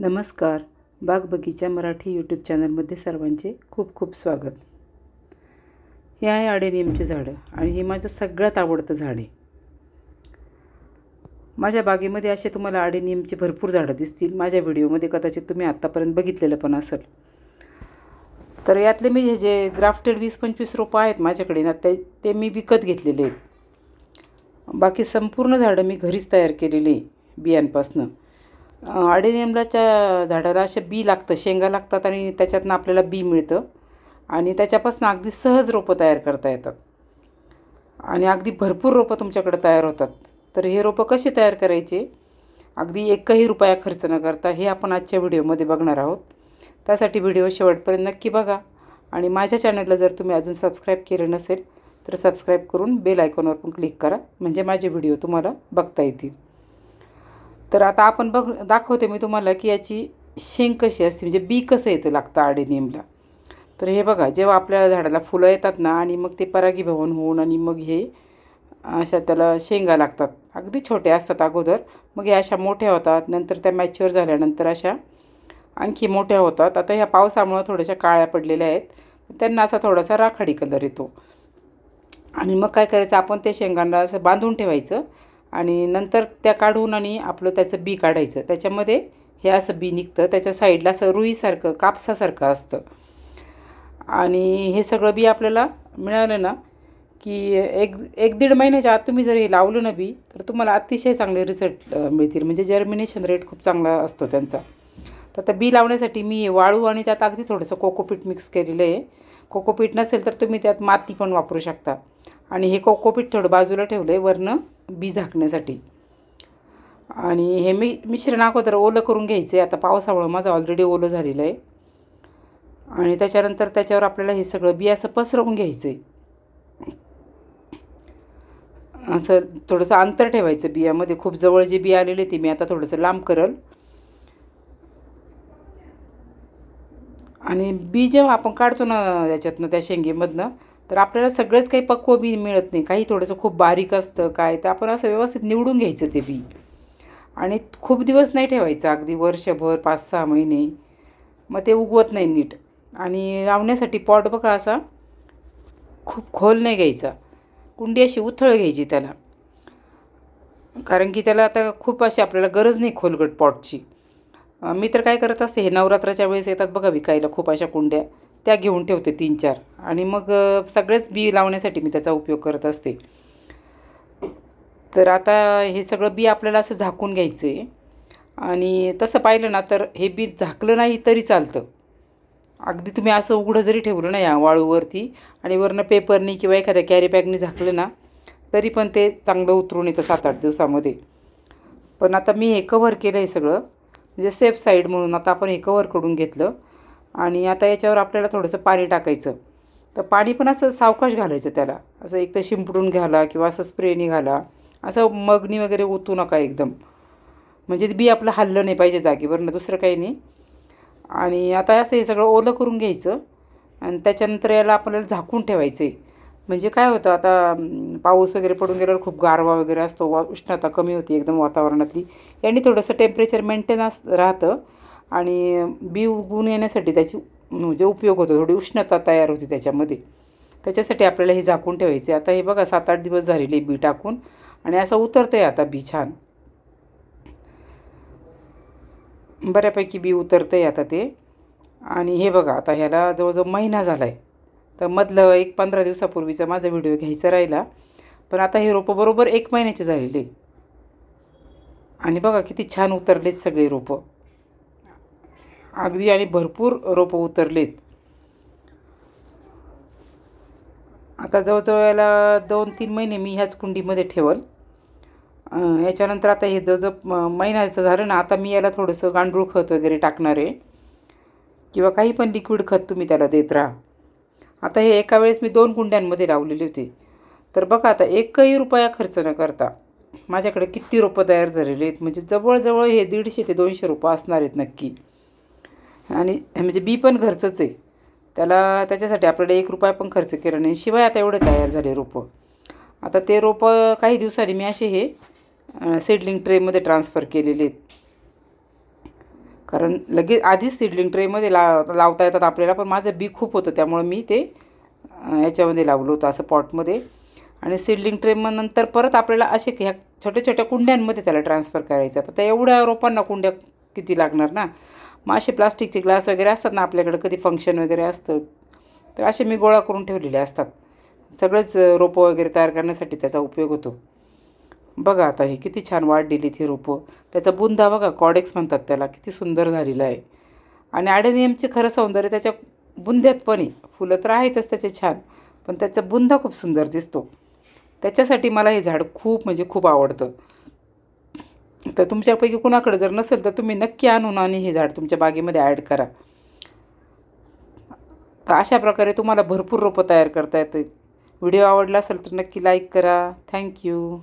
नमस्कार. बाग बगीचा मराठी यूट्यूब चॅनलमध्ये सर्वांचे खूप खूप स्वागत. हे आहे आडेनियमचे झाडं आणि हे माझं सगळ्यात आवडतं झाड. आहे माझ्या बागेमध्ये असे तुम्हाला आडेनियमचे भरपूर झाडं दिसतील. माझ्या व्हिडिओमध्ये कदाचित तुम्ही आत्तापर्यंत बघितलेलं पण असेल. तर यातले मी हे जे ग्राफ्टेड वीस पंचवीस रोपं आहेत माझ्याकडे ना ते ते मी विकत घेतलेले आहेत. बाकी संपूर्ण झाडं मी घरीच तयार केलेली आहे बियांपासनं. अडेनियमलाच्या झाडाला असे बी लागतं शेंगा लागतात आणि त्याच्यातनं आपल्याला बी मिळतं. आणि त्याच्यापासून अगदी सहज रोपं तयार करता येतात. आणि अगदी भरपूर रोपं तुमच्याकडे तयार होतात. तर हे रोपं कसे तयार करायचे? अगदी एकही रुपया खर्च न करता हे आपण आजच्या व्हिडिओमध्ये बघणार आहोत. त्यासाठी व्हिडिओ शेवटपर्यंत नक्की बघा. आणि माझ्या चॅनलला जर तुम्ही अजून सबस्क्राईब केलं नसेल तर सबस्क्राईब करून बेल आयकॉनवर पण क्लिक करा. म्हणजे माझे व्हिडिओ तुम्हाला बघता येतील. तर आता आपण बघ दाखवते मी तुम्हाला की याची शेंग कशी असते म्हणजे बी कसं येतं लागतं आडेनियमला तर हे बघा जेव्हा आपल्या झाडाला फुलं येतात ना आणि मग ते परागीभवन होऊन आणि मग हे अशा त्याला शेंगा लागतात. अगदी छोट्या असतात अगोदर मग हे अशा मोठ्या होतात नंतर त्या मॅच्युअर झाल्यानंतर अशा आणखी मोठ्या होतात. आता ह्या पावसामुळं थोड्याशा काळ्या पडलेल्या आहेत त्यांना असा थोडासा राखाडी कलर येतो. आणि मग काय करायचं आपण ते शेंगांना असं बांधून ठेवायचं आणि नंतर त्या काढून आणि आपलं त्याचं बी काढायचं. त्याच्यामध्ये हे असं बी निघतं. त्याच्या साईडला असं रुईसारखं कापसासारखं असतं. आणि हे सगळं बी आपल्याला मिळालं ना की एक एक दीड महिन्याच्या आत तुम्ही जर हे लावलं ना बी तर तुम्हाला अतिशय चांगले रिझल्ट मिळतील. म्हणजे जर्मिनेशन रेट खूप चांगला असतो त्यांचा. तर आता बी लावण्यासाठी मी वाळू आणि त्यात अगदी थोडंसं कोकोपीट मिक्स केलेलं आहे. कोकोपीट नसेल तर तुम्ही त्यात माती पण वापरू शकता. आणि हे कोकोपीट थोडं बाजूला ठेवलं आहे वरनं बी झाकण्यासाठी. आणि हे मी मिश्रण अगोदर ओलं करून घ्यायचं आहे आता पावसामुळं माझं ऑलरेडी ओलं झालेलं आहे. आणि त्याच्यानंतर त्याच्यावर आपल्याला हे सगळं बी असं पसरवून घ्यायचं आहे असं थोडंसं अंतर ठेवायचं बियामध्ये. खूप जवळ जे बी आलेले ते मी आता थोडंसं लांब करल. आणि बी जेव्हा आपण काढतो ना याच्यातनं त्या शेंगेमधनं तर आपल्याला सगळंच काही पक्व बी मिळत नाही. काही थोडंसं खूप बारीक असतं काय तर आपण असं व्यवस्थित निवडून घ्यायचं ते बी. आणि खूप दिवस नाही ठेवायचं अगदी वर्षभर पाच सहा महिने. मग ते उगवत नाही नीट. आणि लावण्यासाठी पॉट बघा असा खूप खोल नाही घ्यायचा. कुंडी अशी उथळ घ्यायची त्याला. कारण की त्याला आता खूप अशी आपल्याला गरज नाही खोलगट पॉटची. मी तर काय करत असते हे नवरात्राच्या वेळेस येतात बघा विकायला खूप अशा कुंड्या. त्या घेऊन ठेवते तीन चार. आणि मग सगळेच बी लावण्यासाठी मी त्याचा उपयोग करत असते. तर आता हे सगळं बी आपल्याला असं झाकून घ्यायचं आहे आणि तसं पाहिलं ना तर हे बी झाकलं नाही तरी चालतं. अगदी तुम्ही असं उघडं जरी ठेवलं ना या वाळूवरती आणि वरनं पेपरनी किंवा एखाद्या कॅरी बॅगनी झाकलं ना तरी पण ते चांगलं उतरून येतं सात आठ दिवसामध्ये. पण आता मी हे कव्हर केलं आहे सगळं. म्हणजे सेफ साईड म्हणून आता आपण हे कव्हर करून घेतलं. आणि आता याच्यावर आपल्याला थोडंसं पाणी टाकायचं. तर पाणी पण असं सावकाश घालायचं त्याला. असं एक तर शिंपडून घाला किंवा असं स्प्रेनी घाला. असं मगनी वगैरे ओतू नका एकदम. म्हणजे बी आपलं हल्लं नाही पाहिजे जागेवरनं दुसरं काही नाही. आणि आता असं हे सगळं ओलं करून घ्यायचं आणि त्याच्यानंतर याला आपल्याला झाकून ठेवायचं आहे म्हणजे काय होतं आता पाऊस वगैरे पडून गेल्यावर खूप गारवा वगैरे असतो वा उष्णता कमी होती एकदम वातावरणातली. यांनी थोडंसं टेम्परेचर मेंटेन अस राहतं. आणि बी उगवून येण्यासाठी त्याची म्हणजे उपयोग होतो थोडी उष्णता तयार होती त्याच्यामध्ये. त्याच्यासाठी आपल्याला हे झाकून ठेवायचे. आता हे बघा सात आठ दिवस झालेले बी टाकून आणि असं उतरतं आहे आता बी छान. बऱ्यापैकी बी उतरतं आहे आता ते. आणि हे बघा आता ह्याला जवळजवळ महिना झाला आहे तर मधलं एक पंधरा दिवसापूर्वीचा माझा व्हिडिओ घ्यायचा राहिला. पण आता हे रोपं बरोबर एक महिन्याचे झालेले. आणि बघा किती छान उतरलेत सगळे रोपं. अगदी आणि भरपूर रोपं उतरलेत. आता जवळजवळ याला दोन तीन महिने मी ह्याच कुंडीमध्ये ठेवल. याच्यानंतर आता हे जवळजवळ महिन्याचं झालं ना आता मी याला थोडंसं गांडूळ खत वगैरे टाकणार आहे. किंवा काही पण लिक्विड खत तुम्ही त्याला देत राहा. आता हे एका वेळेस मी दोन कुंड्यांमध्ये लावलेले होते. तर बघा आता एकही रुपया खर्च न करता माझ्याकडे किती रोपं तयार झालेले आहेत. म्हणजे जवळजवळ हे दीडशे ते दोनशे रोपं असणार आहेत नक्की. आणि म्हणजे बी पण घरचंच आहे. त्याला त्याच्यासाठी आपल्याला एक रुपया पण खर्च केला नाही. शिवाय आता एवढे तयार झाले रोपं. आता ते रोपं काही दिवसांनी मी असे हे सीडलिंग ट्रेमध्ये ट्रान्सफर केलेले आहेत. कारण लगेच आधीच सीडलिंग ट्रेमध्ये ला लावता येतात आपल्याला पण माझं बी खूप होतं. त्यामुळं मी ते याच्यामध्ये लावलं होतं असं पॉटमध्ये आणि सीडलिंग ट्रे मग नंतर परत आपल्याला असे ह्या छोट्या छोट्या कुंड्यांमध्ये त्याला ट्रान्सफर करायचं. तर त्या एवढ्या रोपांना कुंड्या किती लागणार ना? मग असे प्लास्टिकचे ग्लास वगैरे असतात ना आपल्याकडे कधी फंक्शन वगैरे असतं तर असे मी गोळा करून ठेवलेले असतात. सगळंच रोपं वगैरे तयार करण्यासाठी त्याचा उपयोग होतो. बघा आता हे किती छान वाढ दिलीत ही रोपं. त्याचा बुंदा बघा कॉडेक्स म्हणतात त्याला किती सुंदर झालेला आहे. आणि आडेनियमचे खरं सौंदर्य त्याच्या बुंद्यात पण आहे. फुलं तर आहेतच त्याचे छान पण त्याचा बुंदा खूप सुंदर दिसतो. त्याच्यासाठी मला हे झाड खूप म्हणजे खूप आवडतं. तर तुमच्यापैकी कुणाकडे जर नसेल तर तुम्ही नक्की आणून आणि हे झाड तुमच्या बागेमध्ये ॲड करा. तर अशा प्रकारे तुम्हाला भरपूर रोपं तयार करता येते व्हिडिओ आवडला असेल तर नक्की लाईक करा. थँक्यू